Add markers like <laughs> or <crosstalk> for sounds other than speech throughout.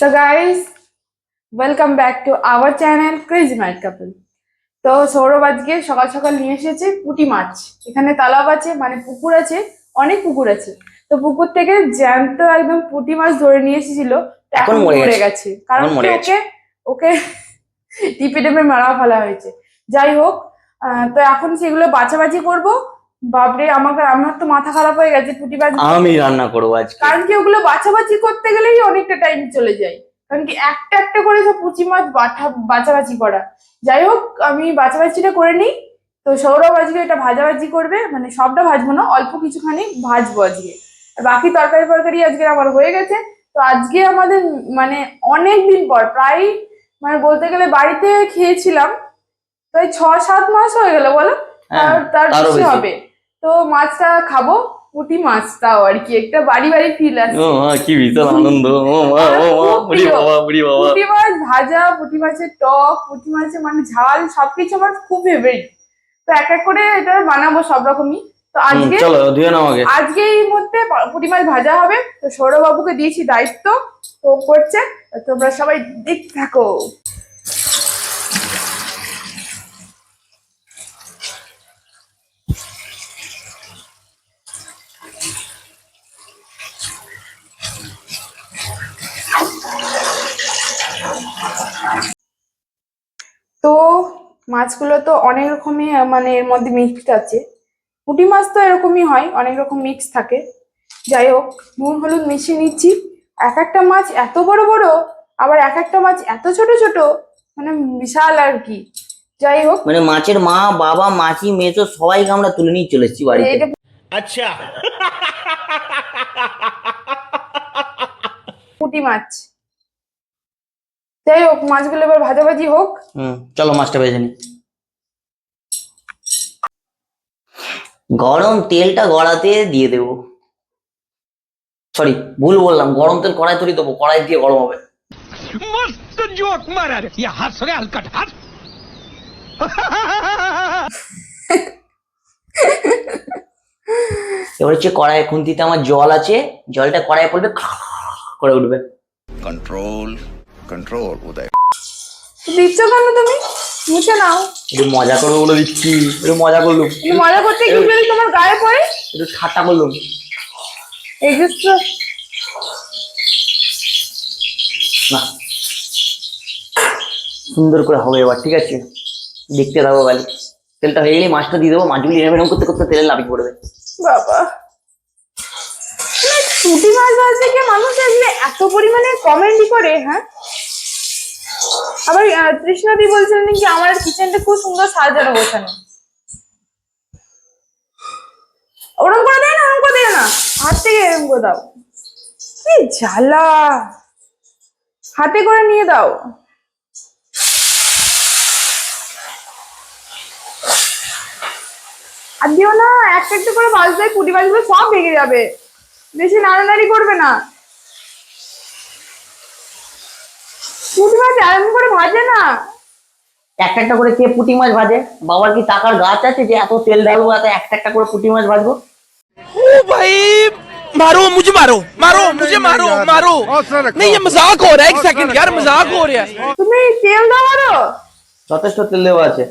So guys, welcome back to our channel Crazy Mad Couple. তো সৌরভ আজকে সকাল সকাল নিয়ে এসেছে পুঁটি মাছ এখানে তালাব আছে মানে পুকুর আছে অনেক পুকুর আছে তো পুকুর থেকে জ্যান্ত একদম পুঁটি মাছ ধরে নিয়ে এসেছিল এখন মরে গেছে। কারণ। ওকে ওকে <laughs> টিপে টিপে মারা ফেলা হয়েছে যাই হোক তো এখন সেগুলো বাছাবাছি করব বাপরে আমাকে আমার তো মাথা খারাপ হয়ে গেছে পুঁটি মাছ আমি রান্না করব আজকে। কারণ কি ওগুলো বাছাবাছি করতে গেলেই অনেকটা টাইম চলে যায়। কারণ কি একটা একটা করে সব পুঁচি মাছ বাছা বাছাবাছি করা। যাই হোক আমি বাছাবাছিটা করে নিই। তো সৌরভ আজকে এটা ভাজাভাজি করবে মানে সবটা ভাজবো না অল্প কিছুখানি ভাজবো আজকে। আর বাকি তরকারি ফরকারি আজকে আমার হয়ে গেছে। তো আজকে আমাদের মানে অনেক দিন পর প্রায় মানে বলতে গেলে বাড়িতে খেয়েছিলাম। প্রায় ছ সাত মাস হয়ে গেল বলো? হ্যাঁ, তার বেশি। হবে। তো মাছটা খাব পুঁটি মাছটাও আর কি। একটা বাড়ি বাড়ি ফিল আছে ও মা কি বিশাল <laughs> আনন্দ। ও মা ও মা খুব বাবা বুড়ি বাবা। পুঁটি মাছ ভাজা পুঁটি মাছের টক পুঁটি মাছের মানে ঝাল সবকিছু আমার খুব ফেভারিট তো এক এক করে এটা বানাবো সব রকমই। তো আজকে চলো ধুয়ে নাও আগে। আজকে এই মধ্যে পুঁটি মাছ ভাজা হবে। তো সৌরবাবুকে দিয়েছি দায়িত্ব। তো করছে। তোমরা সবাই দেখতে থাকো তো মাছগুলো তো অনেক রকমই মানে এর মধ্যে মিক্সড আছে। পুঁটি মাছ তো এরকমই হয় অনেক রকম মিক্স থাকে। যাই হোক নুন হলুদ মিশিয়ে নিচ্ছি। এক একটা মাছ এত বড় বড় আবার এক একটা মাছ এত ছোট ছোট মানে বিশাল আর কি। যাই হোক। মানে মাছের মা বাবা মাছি মেছো সবাইকে আমরা তুলে নিয়ে চলে এসেছি বাড়িতে। আচ্ছা। পুঁটি মাছ। যাই হোক মাছগুলো এবার ভাজা ভাজি হোক চলো মাছটা ভেজে নি গরম তেলটা গড়াতে দিয়ে দেব। সরি ভুল বললাম গরম তেল কড়াই তুলি দেবো কড়াই দিয়ে গরম হবে। এবার হচ্ছে কড়াই খুন্তিতে আমার জল আছে জলটা কড়াই পড়বে করে উঠবে। কন্ট্রোল control উদয় দিচ্ছ কেন তুমি? মুছে নাও। একটু মজা করব বলে দিচ্ছি। একটু মজা করলুম। তুমি মজা করতে গিয়ে যদি তোমার গায়ে পড়ে? একটু ঠাট্টা করলুম। যে তো- না। সুন্দর করে হবে এবার ঠিক আছে? দেখতে থাকো গালি তেলটা হয়ে গেলে মাছটা দিয়ে দেবো। মাছগুলি এরকম এরকম করতে করতে তেলে লাভি পড়বে। বাবা। মানে ছুটি মাছ ভাজতে গিয়ে মানুষ আসলে এত পরিমাণে কমেন্টই করে হ্যাঁ? আবার আহ, তৃষ্ণাদি বলছিলেন কি আমার কিচেনটা খুব সুন্দর সাজানো গোছানো। ওরম করে দেয় না ওরম করে দেয় না। হাত থেকে এরম করে দাও। কি জ্বালা। হাতে করে নিয়ে দাও। আর দিও না একটা একটা করে বাজবে পুটি বাজবে সব ভেঙে যাবে। বেশি নাড়ানাড়ি করবে না। পুটি মাছ এরকম করে ভাজে না একটা একটা করে কে পুঁটি মাছ ভাজে বাবার কি টাকার গাছ আছে যে এত তেল ঢালবো এত একটা একটা করে পুঁটি মাছ ভাজবো ओ भाई मारो मुझे मारो मारो मुझे मारो मारो नहीं ये मजाक हो रहा है एक सेकंड यार मजाक हो रहा है তুমি তেল দাও আরো যথেষ্ট তেল দেওয়া আছে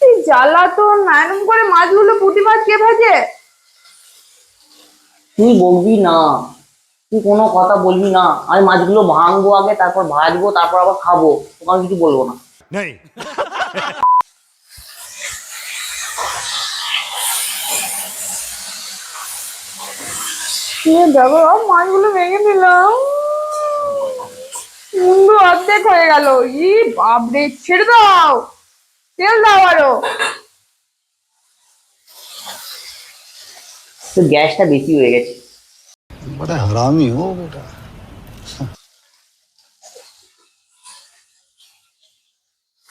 এই জ্বালা তো না এরকম করে মাছগুলো পুঁটি মাছ কে ভাজে তুই বলবি না তুই কোনো কথা বলবি না। আমি মাছগুলো ভাঙবো আগে তারপর ভাজবো তারপর আবার খাব। আমি কিছু বলব না। দেখো মাছগুলো ভেঙে নিলাম মুন্ডু অর্ধেক হয়ে গেল। ই বাপরে ছেড়ে দাও। তেল দাও আরও। তো গ্যাসটা বেশি হয়ে গেছে। बड़ा हरामी हो बेटा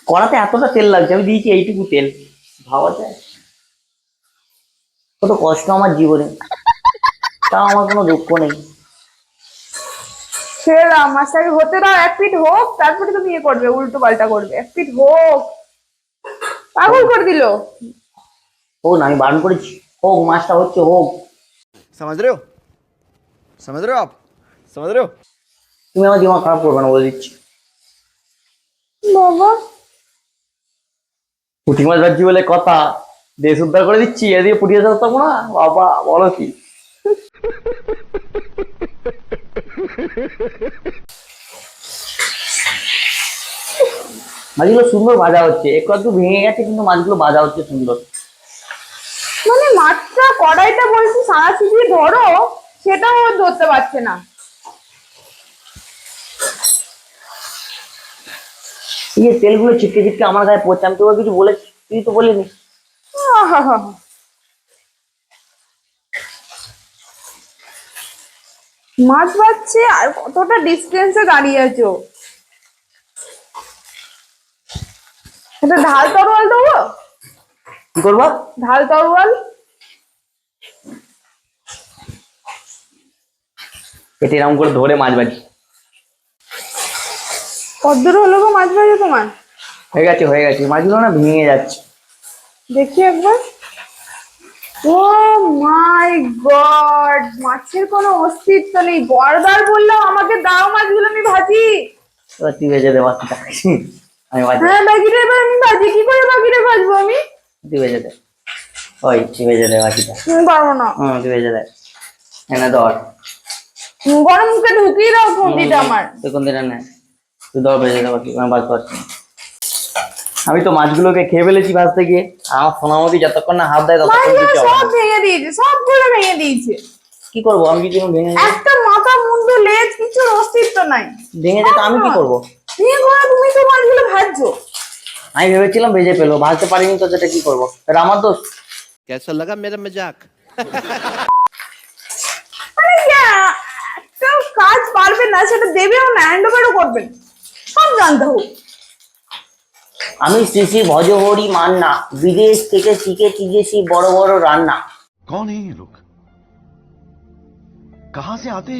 কড়াতে এতটা তেল লাগছে আমি দিয়েছি এইটুকু তেল ভাবা যায় কত কষ্ট আমার জীবনে তাও আমার কোনো দুঃখ নেই ছেড়ে দাও মাছটাকে হতে দাও এক ফিট হোক তারপরে তুমি ইয়ে করবে উল্টো পাল্টা করবে এক ফিট হোক পাগল করে দিল হোক না আমি বারণ করেছি হোক মাছটা হচ্ছে হোক समझ रहे हो समझ रहे हो आप समझ रहे हो তুমি আমার দিমাগ খারাপ করবে না বলে দিচ্ছি বাবা পুঁটি মাছ ভাবছি বলে কথা দেশ উদ্ধার করে দিচ্ছি এদিকে পুঁটি মাছ থাকবো না বাবা বলো কি মাছগুলো সুন্দর ভাজা হচ্ছে একটু একটু ভেঙে গেছে কিন্তু মাছগুলো ভাজা হচ্ছে সুন্দর মানে মাছটা কড়াইটা বলছি সারা ছিটিয়ে ধরো সেটাও ধরতে পারছে না। এই যে তেলগুলো ছিটকে ছিটকে আমার গায়ে পড়ছে আমি তোকে কিছু বলেছি তুই তো বলিনি। মাছ বাচ্ছে আর কতটা ডিস্টেন্সে দাঁড়িয়ে আছো? এটা ঢাল তরোয়াল দেবো? কি করব? ঢাল তরোয়াল? এটা এরকম করে ধরে মাছ বাজি কদ্দূর হলো গো মাছ ভাজা তোমার? হয়ে গেছে হয়ে গেছে। মাছগুলো না ভেঙে যাচ্ছে। দেখি একবার। ও মাই গড মাছের কোনো অস্তিত্ব নেই। বারবার বললাম আমাকে দাও মাছগুলো আমি ভাজি। তুই ভেজে দে বাকিটা আমি বাজি হ্যাঁ বাকিটা এবার আমি ভাজি। কি করে বাকিটা ভাজবো আমি? তুই ভেজে দে। ওই তুই ভেজে দে বাকিটা। আমি পারব না। হুম তুই ভেজে দে। এনে ধর। গরম মুখে ঢুকিয়ে দাও ফোনটিটা আমার। দেখুন দিটা না তুই দাও বেজে দাও কি? আমি বাজতে পারছি আমি তো মাছগুলোকে খেয়ে ফেলেছি ভাজতে গিয়ে। আমার সোনামতি যতক্ষণ না হাত দেয় ততক্ষণ কিছু সব ভেঙে দিয়েছে সবগুলো ভেঙে দিয়েছে। কি করব? আমি কি যেন ভেঙে একটা মাথা মুন্ডু লেজ কিছু অস্তিত্ব নাই। ভেঙে যেতে আমি কি করব? ভেঙে গো তুমি তো মাছগুলো ভাজছো। আমি ভেবেছিলাম ভেজে পেল ভাজতে পারিনি তো সেটা কি করব? এটা আমার দোষ। কেসা লাগা মেরা মজাক আরে ইয়া কাজ পারবেন না সেটা দেবেও না হ্যান্ড ওভারও করবেন। সব জানতে হোক আমি শ্রী শ্রী ভজহরি মান্না বিদেশ থেকে শিখে শিখেছি বড় বড় রান্না। কন এই লোক কাহা সে আতে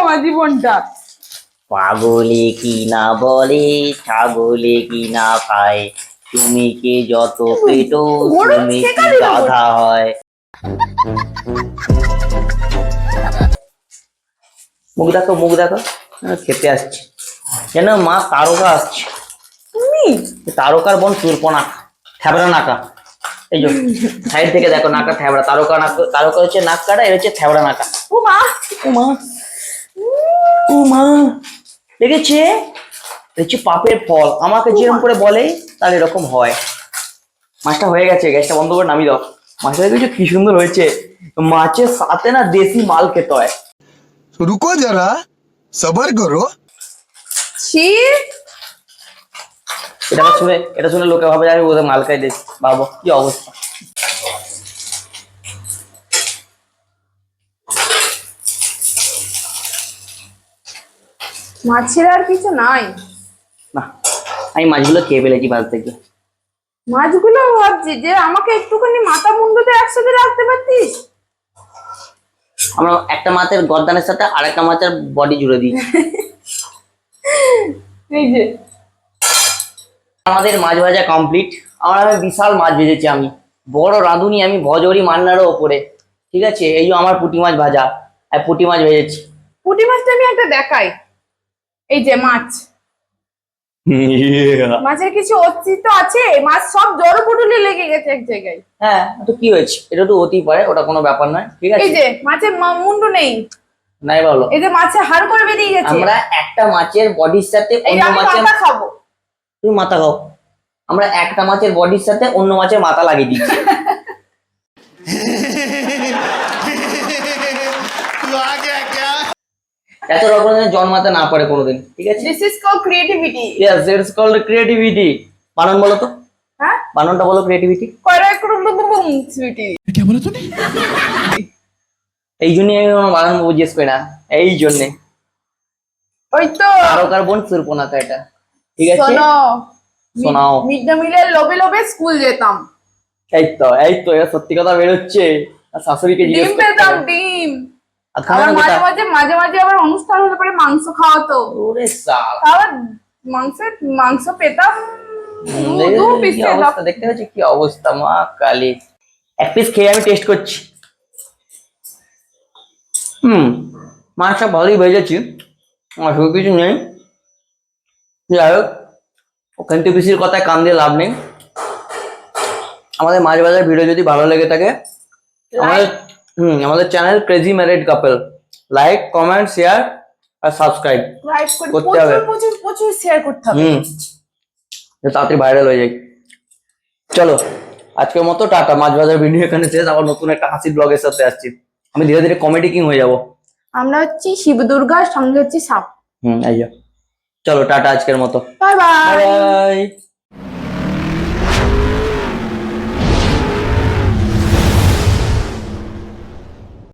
আমার জীবনটা। পাগলে কি না বলে ছাগলে কি না খায়? তুমি কে যত পেটো তুমি কি। গাধা হয়? মুখ দেখো মুখ দেখো। খেতে আসছে। যেন মা তারকা আসছে। তুমি? তারকার বোন চুরপনা। থ্যাবড়া নাকা। এই যে <laughs> সাইড থেকে দেখো নাকা থ্যাবড়া। তারকা নাক তারকা হচ্ছে নাক কাটা এর হচ্ছে থ্যাবড়া নাকা। ও মা ও মা ও মা দেখেছে? হচ্ছে পাপের ফল আমাকে যেরকম oh করে বলে তাহলে এরকম হয়। মাছটা হয়ে গেছে গ্যাসটা বন্ধ করে নামি দাও। মাছটা কিছু কি সুন্দর হয়েছে? মাছের সাথে না দেশি মাল খেতে হয়। রুকো যারা সবার করো। এটা শুনে এটা শুনে লোকে ভাবে আমি ওদের মাল খাই দিস বাবু কি অবস্থা? মাছের আর কিছু নাই। আমি মাছগুলো খেয়ে ফেলেছি মাছ থেকে। মাছগুলো ভাবছি যে আমাকে একটুখানি মাথা মুন্ডুতে একসাথে রাখতে পারতিস? আমরা একটা মাছের গর্দানের সাথে আরেকটা মাছের বডি জুড়ে দিই। <laughs> আমাদের মাছ ভাজা কমপ্লিট আমার আমি বিশাল মাছ ভেজেছি আমি। বড় রাঁধুনি আমি ভজরি মান্নারও ওপরে। ঠিক আছে? এই যে আমার পুঁটি মাছ ভাজা। আর পুঁটি মাছ ভেজেছি। পুঁটি মাছটা আমি একটা দেখাই। এই যে মাছ। মাছের কিছু অস্তিত্ব আছে? মাছ সব জড়ো পুটুলি লেগে গেছে এক জায়গায়। হ্যাঁ তো কি হয়েছে? এটা তো হতেই পারে ওটা কোনো ব্যাপার নয় ঠিক আছে? এই যে মাছের মুন্ডু নেই। নাই বলো এই যে মাছের হাড় করে বেরিয়ে গেছে। আমরা একটা মাছের বডির সাথে অন্য মাছের মাথা খাব। তুমি মাথা খাও। আমরা একটা মাছের বডির সাথে অন্য মাছের মাথা লাগিয়ে দিচ্ছি। <laughs> এত রকমের জন্মাতে না পারে কোনোদিন ঠিক আছে? This is called creativity yes this is called creativity বানন বলো তো। হ্যাঁ? বাননটা বলো ক্রিয়েটিভিটি ক্রিয়েটিভিটি কে বলো তুমি এই জন্য আমি আমার বানন বুঝে করি না এই জন্য। ওই তো তারকার বোন সুরপনাথা এটা ঠিক আছে? শোনো শোনাও। মিড ডে মিলের লবে লোভে স্কুল যেতাম। এই তো এই তো এটা সত্যি কথা বের হচ্ছে শাশুড়িকে জিজ্ঞেস করতাম ডিম পেতাম ডিম। মাঝে মাঝে মাঝে মাঝে আবার অনুষ্ঠান হলে পরে মাংস খাওয়াতো ওরে আবার মাংসের মাংস পেতাম। দু- দেখতে পাচ্ছি কি অবস্থা মা কালী। এক পিস খেয়ে আমি টেস্ট করছি। হুম মাছটা ভালোই ভেজেছি অসুবিধা কিছু নেই। যাই হোক ওখান থেকে পিসির কথায় কান দিয়ে লাভ নেই। আমাদের মাছ বাজার ভিডিও যদি ভালো লেগে থাকে আমাদের হুম আমাদের channel crazy married couple like comment share আর সাবস্ক্রাইব করতে হবে। প্রচুর প্রচুর শেয়ার করতে হবে। হুম। তাড়াতাড়ি ভাইরাল হয়ে যাই। চলো আজকের মতো টাটা। মাছ বাজার ভিডিও এখানে শেষ। আবার নতুন একটা হাসির ব্লগের সাথে আসছি। আমি ধীরে ধীরে কমেডি কিং হয়ে যাব। আমরা হচ্ছি শিব দুর্গা সঙ্গে হচ্ছে সাপ। হুম এই চলো টাটা আজকের মতো। Bye bye bye